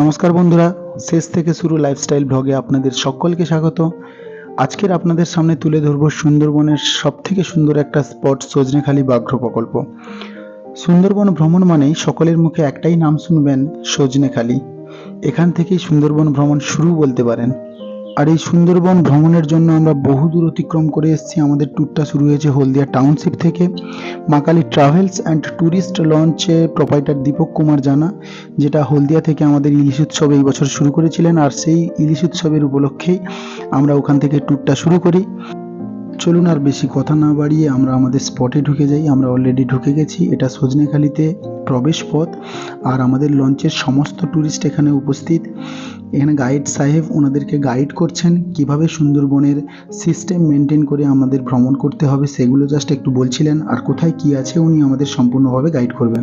নমস্কার বন্ধুরা, শেষ থেকে শুরু লাইফস্টাইল ব্লগে আপনাদের সকলকে স্বাগত। আজকের আপনাদের সামনে তুলে ধরব সুন্দরবনের সব থেকে সুন্দর একটা স্পট সজনেখালি ব্যাঘ্র প্রকল্প। সুন্দরবন ভ্রমণ মানেই সকলের মুখে একটাই নাম শুনবেন, সজনেখালি। এখান থেকেই সুন্দরবন ভ্রমণ শুরু বলতে পারেন। আর এই সুন্দরবন ভ্রমণের জন্য আমরা বহু দূর অতিক্রম করে এসেছি। আমাদের ট্যুরটা শুরু হয়েছে হলদিয়া টাউনশিপ থেকে। মাকালি ট্রাভেলস অ্যান্ড ট্যুরিস্ট লঞ্চে প্রোপাইটার দীপক কুমার জানা, যেটা হলদিয়া থেকে আমাদের ইলিশ উৎসব এই বছর শুরু করেছিলেন। আর সেই ইলিশ উৎসবের উপলক্ষেই আমরা ওখান থেকে ট্যুরটা শুরু করি। চলুন আর বেশি কথা না বাড়িয়ে আমরা আমাদের স্পটে ঢুকে যাই। আমরা অলরেডি ঢুকে গেছি। এটা সজনেখালিতে প্রবেশ পথ। আর আমাদের লঞ্চের সমস্ত ট্যুরিস্ট এখানে উপস্থিত। এখানে গাইড সাহেব ওনাদেরকে গাইড করছেন কীভাবে সুন্দরবনের সিস্টেম মেনটেন করে আমাদের ভ্রমণ করতে হবে সেগুলো জাস্ট একটু বলছিলেন। আর কোথায় কি আছে উনি আমাদের সম্পূর্ণভাবে গাইড করবেন।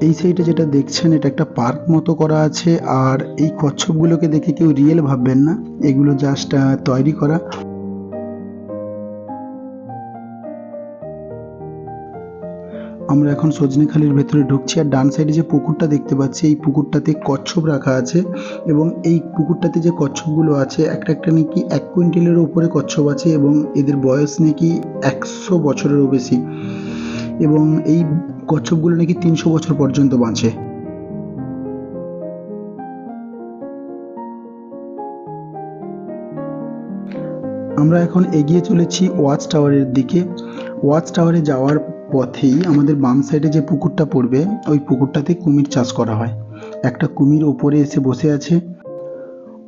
এই সাইডে যেটা দেখছেন, এটা একটা পার্ক মতো করা আছে। আর এই কচ্ছপগুলোকে দেখে কেউ রিয়েল ভাববেন না। এগুলো জাস্ট তৈরি করা। আমরা এখন সজনেখালির ভেতরে ঢুকছি আর ডান সাইডে যে পুকুরটা দেখতে পাচ্ছি, এই পুকুরটাতে কচ্ছপ রাখা আছে এবং এই পুকুরটাতে যে কচ্ছপগুলো আছে, একটা একটা নাকি এক কুইন্টালের উপরে কচ্ছপ আছে এবং এদের বয়স নাকি একশো বছরেরও বেশি এবং এই কচ্ছপগুলো নাকি তিনশো বছর পর্যন্ত বাঁচে। আমরা এখন এগিয়ে চলেছি ওয়াচ টাওয়ারের দিকে। ওয়াচ টাওয়ারে যাওয়ার পথেই আমাদের বাম সাইডে যে পুকুরটা পড়বে, ওই পুকুরটাতে কুমির চাষ করা হয়। একটা কুমির ওপরে এসে বসে আছে।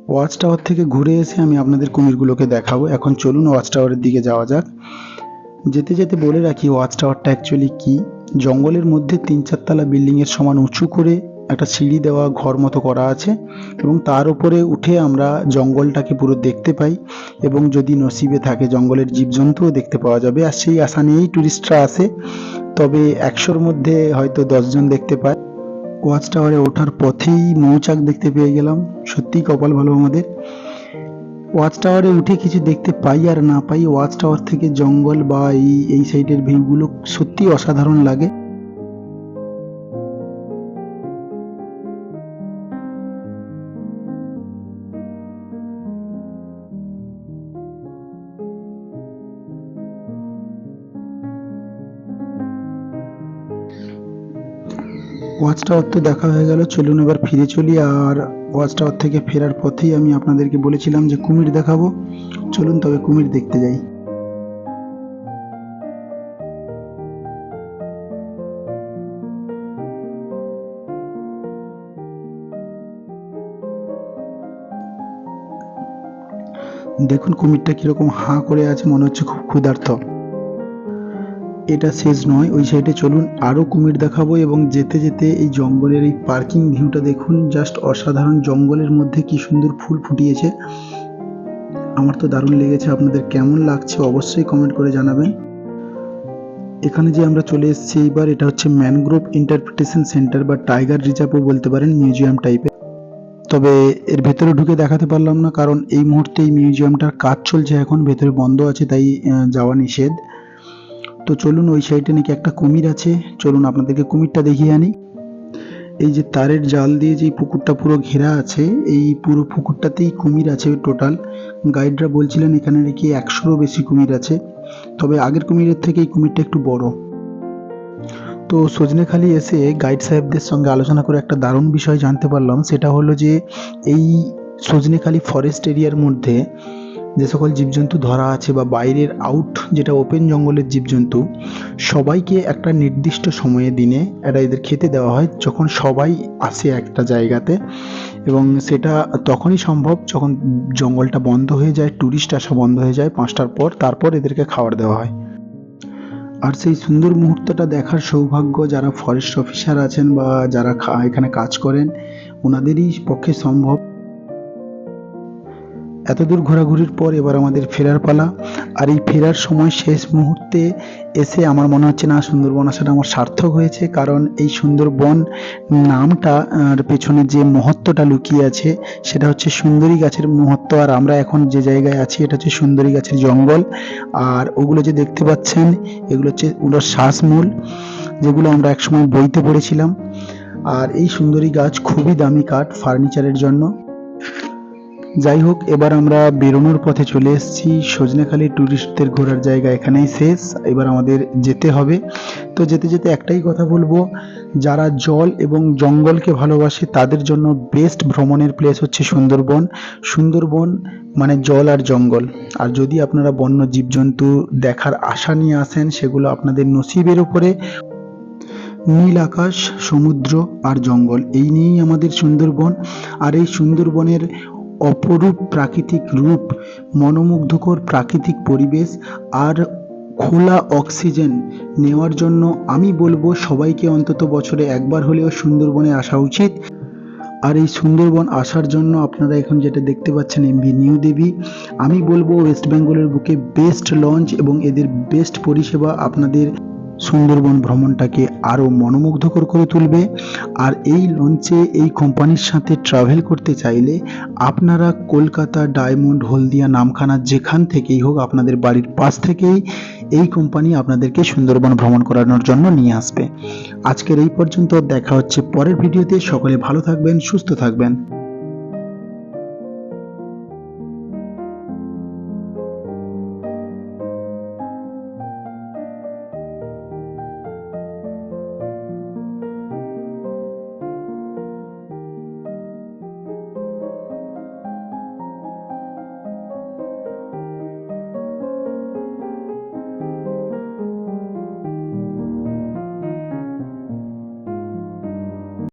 ওয়াচ টাওয়ার থেকে ঘুরে এসে আমি আপনাদের কুমিরগুলোকে দেখাবো। এখন চলুন ওয়াচ টাওয়ারের দিকে যাওয়া যাক। যেতে যেতে বলে রাখি, ওয়াচ টাওয়ারটা অ্যাকচুয়ালি কী? জঙ্গলের মধ্যে তিন চারতলা বিল্ডিংয়ের সমান উঁচু করে একটা সিঁড়ি দেওয়া ঘর মতো করা আছে এবং তার উপরে উঠে আমরা জঙ্গলটাকে পুরো দেখতে পাই এবং যদি নসিবে থাকে জঙ্গলের জীবজন্তুও দেখতে পাওয়া যাবে। আর সেই আশা নিয়েই ট্যুরিস্টরা আসে। তবে একশোর মধ্যে হয়তো দশজন দেখতে পায়। ওয়াচ টাওয়ারে ওঠার পথেই মৌচাক দেখতে পেয়ে গেলাম। সত্যিই কপাল ভালো আমাদের। ওয়াচ টাওয়ারে উঠে কিছু দেখতে পাই আর না পাই, ওয়াচ টাওয়ার থেকে জঙ্গল বা এই এই সাইডের ভিউগুলো সত্যি অসাধারণ লাগে। ওয়াচ টাওয়ার তো দেখা হয়ে গেল, চলুন এবার ফিরে চলি। আর ওয়াচ টাওয়ার থেকে ফেরার পথেই আমি আপনাদেরকে বলেছিলাম যে কুমির দেখাবো। চলুন তবে কুমির দেখতে যাই। দেখুন কুমিরটা কীরকম হাঁ করে আছে, মনে হচ্ছে খুব ক্ষুধার্ত। এটা শেষ নয়, ওই সাইডে চলুন আরও কুমির দেখাবো এবং যেতে যেতে এই জঙ্গলের এই পার্কিং ভিউটা দেখুন। জাস্ট অসাধারণ জঙ্গলের মধ্যে কি সুন্দর ফুল ফুটিয়েছে। আমার তো দারুণ লেগেছে, আপনাদের কেমন লাগছে অবশ্যই কমেন্ট করে জানাবেন। এখানে যে আমরা চলে এসেছি এইবার, এটা হচ্ছে ম্যানগ্রোভ ইন্টারপ্রিটেশন সেন্টার বা টাইগার রিজার্ভও বলতে পারেন মিউজিয়াম টাইপের। তবে এর ভেতরে ঢুকে দেখাতে পারলাম না, কারণ এই মুহূর্তে এই মিউজিয়ামটার কাজ চলছে, এখন ভেতরে বন্ধ আছে, তাই যাওয়া নিষেধ। তো চলুন ওই সাইডে নাকি একটা কুমির আছে। চলুন আপনাদেরকে কুমিরটা দেখিয়ে আনি। এই যে তারের জাল দিয়ে যে পুকুরটা পুরো ঘেরা আছে, এই পুরো পুকুরটাতেই কুমির আছে টোটাল গাইডরা বলছিলেন এখানে নাকি একশোরও বেশি কুমির আছে। তবে আগের কুমিরের থেকে এই কুমিরটা একটু বড়। তো সজনেখালি এসে গাইড সাহেবদের সঙ্গে আলোচনা করে একটা দারুণ বিষয় জানতে পারলাম। সেটা হলো যে এই সজনেখালি ফরেস্ট এরিয়ার মধ্যে যে সকল জীবজন্তু ধরা আছে বা বাইরের আউট যেটা ওপেন জঙ্গলের জীবজন্তু, সবাইকে একটা নির্দিষ্ট সময়ে দিনে এটা এদের খেতে দেওয়া হয় যখন সবাই আসে একটা জায়গাতে এবং সেটা তখনই সম্ভব যখন জঙ্গলটা বন্ধ হয়ে যায় ট্যুরিস্ট আসা বন্ধ হয়ে যায় পাঁচটার পর, তারপর এদেরকে খাবার দেওয়া হয়। আর সেই সুন্দর মুহূর্তটা দেখার সৌভাগ্য যারা ফরেস্ট অফিসার আছেন বা যারা এখানে কাজ করেন, ওনাদেরই পক্ষে সম্ভব এত দূর ঘোরাঘুরির পর এবার আমাদের ফেরার পালা। আর এই ফেরার সময় শেষ মুহূর্তে এসে আমার মনে হচ্ছে, না, সুন্দরবন আসাটা আমার সার্থক হয়েছে। কারণ এই সুন্দরবন নামটা পেছনে যে মহত্বটা লুকিয়ে আছে, সেটা হচ্ছে সুন্দরী গাছের মহত্ব। আর আমরা এখন যে জায়গায় আছি, এটা হচ্ছে সুন্দরী গাছের জঙ্গল। আর ওগুলো যে দেখতে পাচ্ছেন, এগুলো হচ্ছে ওগুলোর শ্বাসমূল, যেগুলো আমরা একসময় বইতে পড়েছিলাম। আর এই সুন্দরী গাছ খুবই দামি কাঠ ফার্নিচারের জন্য। যাই হোক, এবার আমরা বেরোনোর পথে চলে এসেছি। সজনেখালি ট্যুরিস্টদের ঘোরার জায়গা এখানেই শেষ। এবার আমাদের যেতে হবে। তো যেতে যেতে একটাই কথা বলব, যারা জল এবং জঙ্গলকে ভালোবাসে, তাদের জন্য বেস্ট ভ্রমণের প্লেস হচ্ছে সুন্দরবন। সুন্দরবন মানে জল আর জঙ্গল। আর যদি আপনারা বন্য জীবজন্তু দেখার আশা নিয়ে আসেন, সেগুলো আপনাদের নসিবের উপরে। নীল আকাশ, সমুদ্র আর জঙ্গল, এই নিয়েই আমাদের সুন্দরবন। আর এই সুন্দরবনের অপরূপ প্রাকৃতিক রূপ, মনোমুগ্ধকর প্রাকৃতিক পরিবেশ আর খোলা অক্সিজেন নেওয়ার জন্য আমি বলব সবাইকে অন্তত বছরে একবার হলেও সুন্দরবনে আসা উচিত। আর এই সুন্দরবন আসার জন্য আপনারা এখন যেটা দেখতে পাচ্ছেন এমবি নিউ দেবী, আমি বলব ওয়েস্ট বেঙ্গলের বুকে বেস্ট লঞ্চ এবং এদের বেস্ট পরিষেবা আপনাদের সুন্দরবন ভ্রমণটাকে আরও মনোমুগ্ধকর করে তুলবে। আর এই লঞ্চে এই কোম্পানির সাথে ট্রাভেল করতে চাইলে আপনারা কলকাতা, ডায়মন্ড, হলদিয়া, নামখানা যেখান থেকেই হোক আপনাদের বাড়ির পাশ থেকেই এই কোম্পানি আপনাদেরকে সুন্দরবন ভ্রমণ করানোর জন্য নিয়ে আসবে। আজকের এই পর্যন্ত দেখা হচ্ছে পরের ভিডিওতে। সকলে ভালো থাকবেন, সুস্থ থাকবেন।